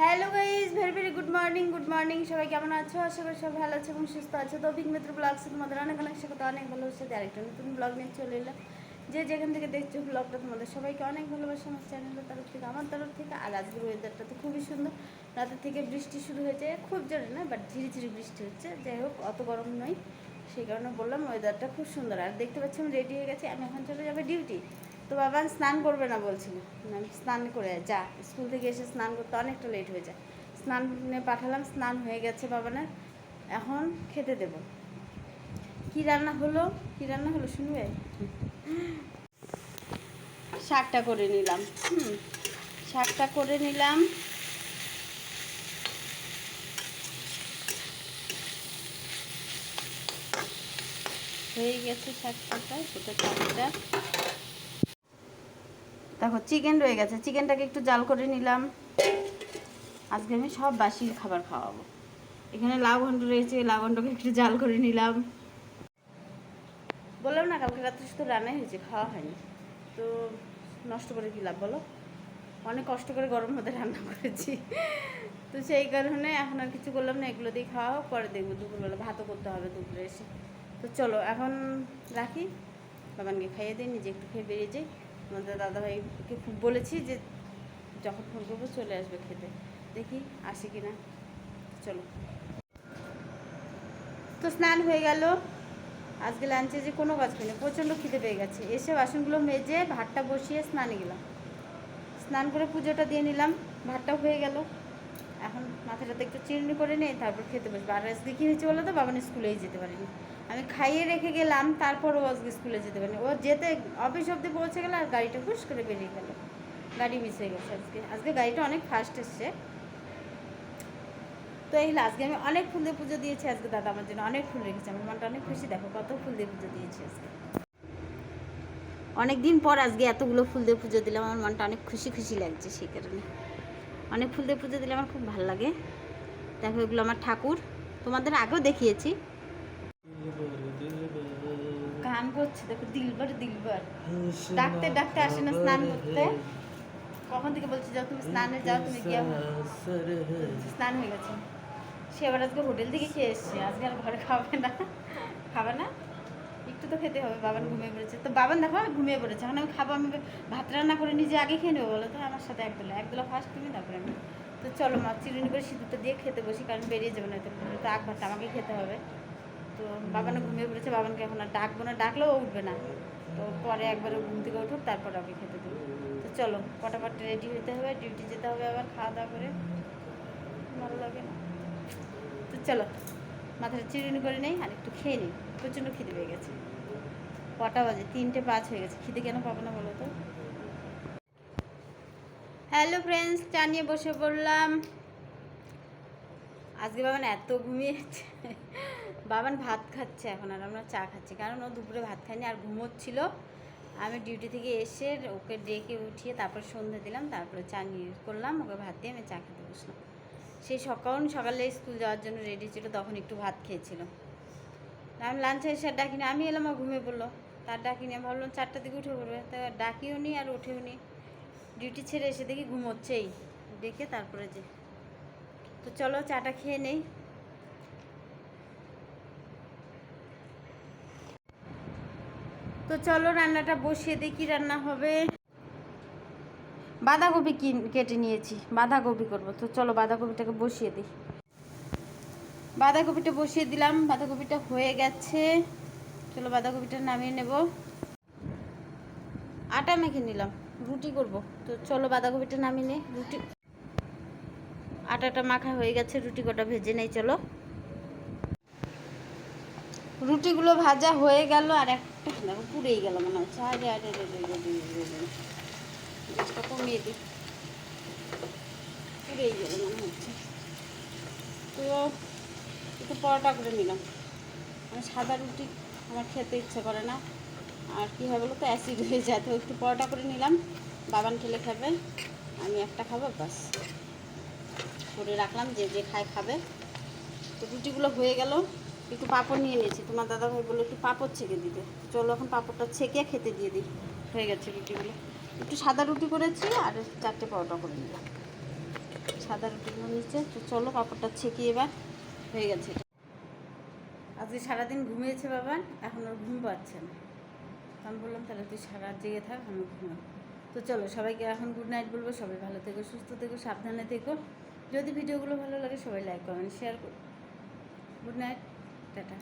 Hello guys very very good morning good morning সবাই কেমন আছো? আশা করি সব ভালো আছে এবং সুস্থ আছো। তো অভিক মিত্র ব্লগ তোমাদের অনেক অনেক সাথে অনেক ভালোবাসা আরেকটা নতুন ব্লগ নিয়ে চলে এলাম। যে যেখান থেকে দেখছ ব্লগটা তোমাদের সবাইকে অনেক ভালোবাসা আমার চ্যানেলের তরফ থেকে, আমার তরফ থেকে। আর আজকের ওয়েদারটা তো খুবই সুন্দর। রাতের থেকে বৃষ্টি শুরু হয়েছে, খুব জোরে না বাট ধীরে বৃষ্টি হচ্ছে। যাই হোক, অত গরম নয়। সেই কারণে বললাম ওয়েদারটা খুব সুন্দর। আর দেখতে পাচ্ছি আমি রেডি হয়ে গেছি, আমি এখন চলে যাবে ডিউটি তো বাবা স্নান করবে না বলছিল। আমি স্নান করে যা, স্কুল থেকে এসে স্নান করতে অনেকটা লেট হয়ে যায়। স্নানে পাঠালাম, স্নান হয়ে গেছে বাবানের। এখন খেতে দেব। কি রান্না হলো? কি রান্না হলো শুনবে? শাকটা করে নিলাম। হুম, শাকটা করে নিলাম। হয়ে গেছে শাকটা, ছোটো শাকটা। দেখো চিকেন রয়ে গেছে। চিকেনটাকে একটু জাল করে নিলাম। আজকে আমি সব বাসি খাবার খাওয়াবো। এখানে লাউ রয়েছে লাউ একটু জাল করে নিলাম। বললাম না, কালকে রাত্রে শুধু রান্নাই হয়েছে, খাওয়া হয়নি। তো নষ্ট করে কি লাভ বলো? অনেক কষ্ট করে গরম মধ্যে রান্না করেছি। তো সেই কারণে এখন আর কিছু করলাম না, এগুলো দিয়ে খাওয়া পরে দেখব দুপুরবেলা। ভাতও করতে হবে দুপুরে এসে। তো চলো, এখন রাখি। বাবানকে খাইয়ে দিই, নিজে একটু খেয়ে বেরিয়ে যাই। আমাদের দাদাভাইকে বলেছি যে যখন ফোন করব চলে আসবে খেতে। দেখি আসে কি না চলো। তো স্নান হয়ে গেল। আজকে লাঞ্চে যে কোনো কাজ করিনি, প্রচণ্ড খিদে পেয়ে গেছে। এসে বাসনগুলো মেজে ভাতটা বসিয়ে স্নানে গেলাম। স্নান করে পুজোটা দিয়ে নিলাম ভাতটা হয়ে গেল। এখন মাথাটাতে একটু চিরুনি করে নেই তারপর খেতে বসবো। আর আজকে কী হয়েছে বলো তো? বাবান স্কুলেই যেতে পারিনি। আমি খাইয়ে রেখে গেলাম, তারপরও আজকে স্কুলে যেতে পারিনি। ও যেতে অফিস অব্দি পৌঁছে গেল আর গাড়িটা হুশ করে বেরিয়ে গেল। গাড়ি মিস হয়ে গেছে আজকে। আজকে গাড়িটা অনেক ফাস্ট এসছে। তো এই আজকে আমি অনেক ফুল দিয়ে পুজো দিয়েছি আজকে দাদা আমার জন্য। অনেক ফুল রেখেছে। আমার মনটা অনেক খুশি। দেখো কত ফুল দিয়ে পুজো দিয়েছি আজকে। অনেক দিন পর আজকে এতগুলো ফুল দিয়ে পুজো দিলাম। আমার মনটা অনেক খুশি খুশি লাগছে সেই কারণে। অনেক ফুল দিয়ে পুজো দিলে আমার খুব ভালো লাগে। দেখো, এগুলো আমার ঠাকুর। তোমাদের আগেও দেখিয়েছি। গান করছে, দেখো, দিলবার দিলবার। ডাকতে ডাকতে আসে না স্নান করতে। কখন থেকে বলছি, যাও তুমি স্নানে যাও, তুমি গিয়ে স্নান হয়ে গেছে। সে এবার আজকে হোটেল থেকে খেয়ে এসছে। আজকে আর ঘরে খাবে না। খাবে না? একটু তো খেতে হবে, বাবান ঘুমিয়ে পড়েছে। তো বাবান দেখো আমি ঘুমিয়ে পড়েছে। এখন আমি খাব, আমি ভাত রান্না করে নিজে আগে খেয়ে নেব, বলো তো? আমার সাথে একদলা একদলা ফার্স্ট তুমি, তারপরে আমি। তো চলো মা, চিরুনি করে সিঁদুরটা দিয়ে খেতে বসি, কারণ বেরিয়ে যাবে না তো তো আগ ভাতটা আমাকে খেতে হবে। তো বাবানে ঘুমিয়ে পড়েছে, বাবানকে এখন আর ডাকবো না, ডাকলেও উঠবে না। তো পরে একবারে ঘুম থেকে উঠুক, তারপর ওকে খেতে দেবো। তো চলো ফটাফট রেডি হতে হবে ডিউটি যেতে হবে আবার খাওয়া দাওয়া করে। ভালো লাগে না। তো চলো, মাথাটা চিরুনি করে নেই, আর একটু খেয়ে নিই। প্রচণ্ড খিদে পেয়ে গেছে। কটা বাজে? তিনটে পাঁচ হয়ে গেছে। খিদে কেন পাবো না বলো তো? হ্যালো ফ্রেন্ডস চা নিয়ে বসে পড়লাম। আজকে বাবান এত ঘুমিয়েছে। বাবান ভাত খাচ্ছে এখন আর আমরা চা খাচ্ছি। কারণ ও দুপুরে ভাত খায়নি আর ঘুমোচ্ছিল। আমি ডিউটি থেকে এসে ওকে ডেকে উঠিয়ে তারপর সন্ধ্যে দিলাম, তারপরে চা নিয়ে করলাম। ওকে ভাত দিয়ে আমি চা খেতে বসলাম। সেই সকাল, সকালে স্কুল যাওয়ার জন্য রেডি ছিল, তখন একটু ভাত খেয়েছিল। আমি লাঞ্চে এসে আর ডাকিনি। আমি এলাম, ও ঘুমিয়ে পড়ল। তার ডাকিনি আমি ভাবলাম চারটার দিকে উঠে পড়বে। তা ডাকিও নি আর উঠেও নি। ডিউটি ছেড়ে এসে দেখি ঘুমোচ্ছেই। ডেকে তারপরে যে। তো চলো চাটা খেয়ে নেই। তো চলো রান্নাটা বসিয়ে কি রান্না হবে। বাঁধাকপি কেটে নিয়েছি। বাঁধাকপি করব। তো চলো বাঁধাকপিটাকে বসিয়ে দিই। বাঁধাকপিটা বসিয়ে দিলাম। বাঁধাকপিটা হয়ে গেছে। চলো বাঁধাকপিটা নামিয়ে নেব। আটা মেখে নিলাম, রুটি করব। তো চলো বাঁধাকপিটা নামিয়ে নে, রুটি। আটাটা মাখা হয়ে গেছে, রুটি কটা ভেজে নেই, চলো। রুটিগুলো ভাজা হয়ে গেল আর একটা, দেখো পুড়েই গেল মনে হচ্ছে। আরে আরে। গ্যাসটা কমিয়ে দিই। পুড়েই গেল মনে হচ্ছে। তো একটু পরোটা করে নিলাম। আমি সাদা রুটি আমার খেতে ইচ্ছে করে না। আর কী হয় বলো তো অ্যাসিড হয়ে যায়। তো একটু পরোটা করে নিলাম, বাবান খেলে খাবে, আমি একটা খাব বাস করে রাখলাম, যে যে খায় খাবে। তো রুটিগুলো হয়ে গেল, একটু পাঁপড় নিয়ে নিয়েছি। তোমার দাদা ভাই বলল, একটু পাঁপড় ছেঁকে দিতে। চলো, এখন পাঁপড়টা ছেঁকে খেতে দিয়ে দিই। হয়ে গেছে রুটিগুলো। একটু সাদা রুটি করেছি, আর চারটে পরোটা করে নিলাম। সাদা রুটিগুলো নিচে, তো চলো কাপড়টা ছেঁকে এবার। হয়ে গেছে। আজকে সারাদিন ঘুমিয়েছে বাবা, এখন ওর ঘুম পাচ্ছে না। আমি বললাম, তাহলে তুই সারা জেগে থাক, আমি ঘুমাই তো চলো, সবাইকে এখন গুড নাইট বলব। সবাই ভালো থেকো, সুস্থ থেকো, সাবধানে থেকো। যদি ভিডিওগুলো ভালো লাগে, সবাই লাইক কমেন্ট শেয়ার করো গুড নাইট টাটা।